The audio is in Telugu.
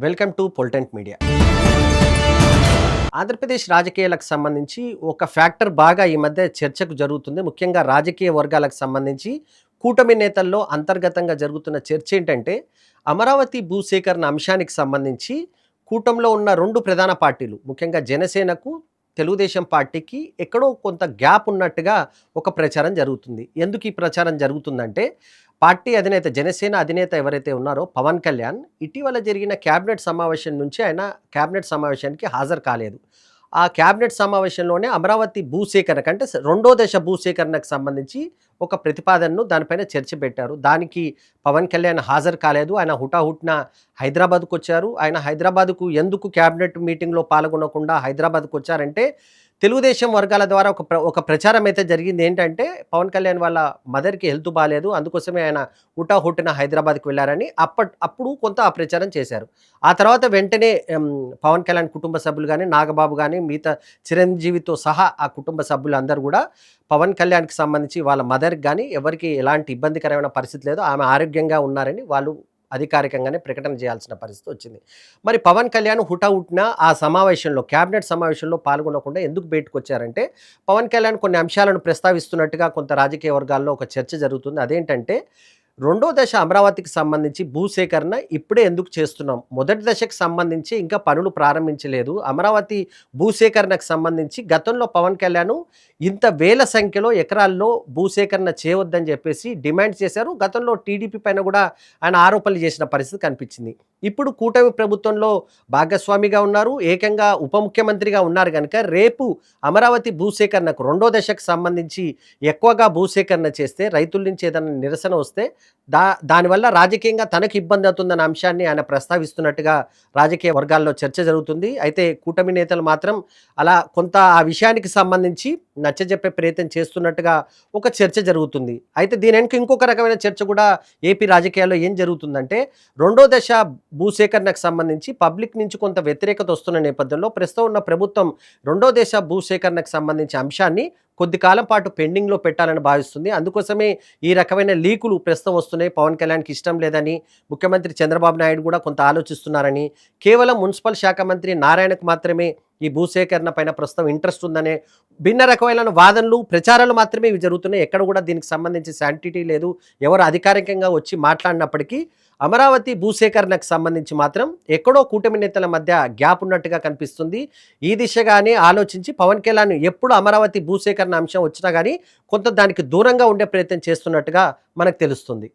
Welcome to Politent media. Andhra Pradesh రాజకీయాలకు సంబంధించి ఒక ఫ్యాక్టర్ బాగా ఈ మధ్య చర్చకు జరుగుతుంది. ముఖ్యంగా రాజకీయ వర్గాలకు సంబంధించి కూటమి నేతల్లో అంతర్గతంగా జరుగుతున్న చర్చ ఏంటంటే అమరావతి భూసేకరణ అంశానికి సంబంధించి కూటమిలో ఉన్న రెండు ప్రధాన పార్టీలు ముఖ్యంగా జనసేనకు తెలుగుదేశం పార్టీకి ఎక్కడో కొంత గ్యాప్ ఉన్నట్టుగా ఒక ప్రచారం జరుగుతుంది. ఎందుకు ఈ ప్రచారం జరుగుతుందంటే పార్టీ అధినేత జనసేన అధినేత ఎవరైతే ఉన్నారో పవన్ కళ్యాణ్ ఇటీవల జరిగిన క్యాబినెట్ సమావేశం నుంచి ఆయన క్యాబినెట్ సమావేశానికి హాజరు కాలేదు. ఆ క్యాబినెట్ సమావేశంలోనే అమరావతి భూసేకరణ అంటే రెండో దశ భూసేకరణకు సంబంధించి ఒక ప్రతిపాదనను దానిపైన చర్చ పెట్టారు. దానికి పవన్ కళ్యాణ్ హాజరు కాలేదు. ఆయన హుటాహుట్న హైదరాబాద్కు వచ్చారు ఆయన హైదరాబాద్కు ఎందుకు క్యాబినెట్ మీటింగ్లో పాల్గొనకుండా హైదరాబాద్కు వచ్చారంటే తెలుగుదేశం వర్గాల ద్వారా ఒక ప్ర ఒక ప్రచారం అయితే జరిగింది. ఏంటంటే పవన్ కళ్యాణ్ వాళ్ళ మదర్కి హెల్త్ బాగాలేదు అందుకోసమే ఆయన హుటా హుట్టిన హైదరాబాద్కి వెళ్ళారని అప్పట్ అప్పుడు కొంత ఆ ప్రచారం చేశారు. ఆ తర్వాత వెంటనే పవన్ కళ్యాణ్ కుటుంబ సభ్యులు కానీ నాగబాబు కానీ మిగతా చిరంజీవితో సహా ఆ కుటుంబ సభ్యులు అందరూ కూడా పవన్ కళ్యాణ్కి సంబంధించి వాళ్ళ మదర్కి కానీ ఎవరికి ఎలాంటి ఇబ్బందికరమైన పరిస్థితి లేదు ఆమె ఆరోగ్యంగా ఉన్నారని వాళ్ళు అధికారికంగానే ప్రకటన చేయాల్సిన పరిస్థితి వచ్చింది. మరి పవన్ కళ్యాణ్ హుటాహుట్న ఆ సమావేశంలో క్యాబినెట్ సమావేశంలో పాల్గొనకుండా ఎందుకు బయటకు వచ్చారంటే పవన్ కళ్యాణ్ కొన్ని అంశాలను ప్రస్తావిస్తున్నట్టుగా కొంత రాజకీయ వర్గాల్లో ఒక చర్చ జరుగుతుంది. అదేంటంటే రెండో దశ అమరావతికి సంబంధించి భూసేకరణ ఇప్పుడే ఎందుకు చేస్తున్నాం? మొదటి దశకు సంబంధించి ఇంకా పనులు ప్రారంభించలేదు. అమరావతి భూసేకరణకు సంబంధించి గతంలో పవన్ కళ్యాణ్ ఇంత వేల సంఖ్యలో ఎకరాల్లో భూసేకరణ చేయవద్దని చెప్పేసి డిమాండ్ చేశారు. గతంలో టీడీపీ పైన కూడా ఆయన ఆరోపణలు చేసిన పరిస్థితి కనిపించింది. ఇప్పుడు కూటమి ప్రభుత్వంలో భాగస్వామిగా ఉన్నారు ఏకంగా ఉప ముఖ్యమంత్రిగా ఉన్నారు కనుక రేపు అమరావతి భూసేకరణకు రెండో దశకు సంబంధించి ఎక్కువగా భూసేకరణ చేస్తే రైతుల నుంచి ఏదైనా నిరసన వస్తే దా దానివల్ల రాజకీయంగా తనకు ఇబ్బంది అవుతుందన్న అంశాన్ని ఆయన ప్రస్తావిస్తున్నట్టుగా రాజకీయ వర్గాల్లో చర్చ జరుగుతుంది. అయితే కూటమి నేతలు మాత్రం అలా కొంత ఆ విషయానికి సంబంధించి నచ్చజెప్పే ప్రయత్నం చేస్తున్నట్టుగా ఒక చర్చ జరుగుతుంది. అయితే దీని వెనుక ఇంకొక రకమైన చర్చ కూడా ఏపీ రాజకీయాల్లో ఏం జరుగుతుందంటే రెండో దశ భూసేకరణకు సంబంధించి పబ్లిక్ నుంచి కొంత వ్యతిరేకత వస్తున్న నేపథ్యంలో ప్రస్తుతం ఉన్న ప్రభుత్వం రెండో దేశ భూసేకరణకు సంబంధించి అంశాన్ని కొద్ది కాలం పాటు పెండింగ్లో పెట్టాలని భావిస్తుంది. అందుకోసమే ఈ రకమైన లీకులు ప్రస్తుతం వస్తున్నాయి. పవన్ కళ్యాణ్కి ఇష్టం లేదని ముఖ్యమంత్రి చంద్రబాబు నాయుడు కూడా కొంత ఆలోచిస్తున్నారని కేవలం మున్సిపల్ శాఖ మంత్రి నారాయణకు మాత్రమే ఈ భూసేకరణ పైన ప్రస్తుతం ఇంట్రెస్ట్ ఉందనే భిన్న రకమైన వాదనలు ప్రచారాలు మాత్రమే ఇవి జరుగుతున్నాయి. ఎక్కడ కూడా దీనికి సంబంధించి శాంటిటీ లేదు. ఎవరు అధికారికంగా వచ్చి మాట్లాడినప్పటికీ అమరావతి భూసేకరణకు సంబంధించి మాత్రం ఎక్కడో కూటమి నేతల మధ్య గ్యాప్ ఉన్నట్టుగా కనిపిస్తుంది. ఈ దిశగానే ఆలోచించి పవన్ కళ్యాణ్ ఎప్పుడు అమరావతి భూసేకరణ అంశం వచ్చినా కానీ కొంత దానికి దూరంగా ఉండే ప్రయత్నం చేస్తున్నట్టుగా మనకు తెలుస్తుంది.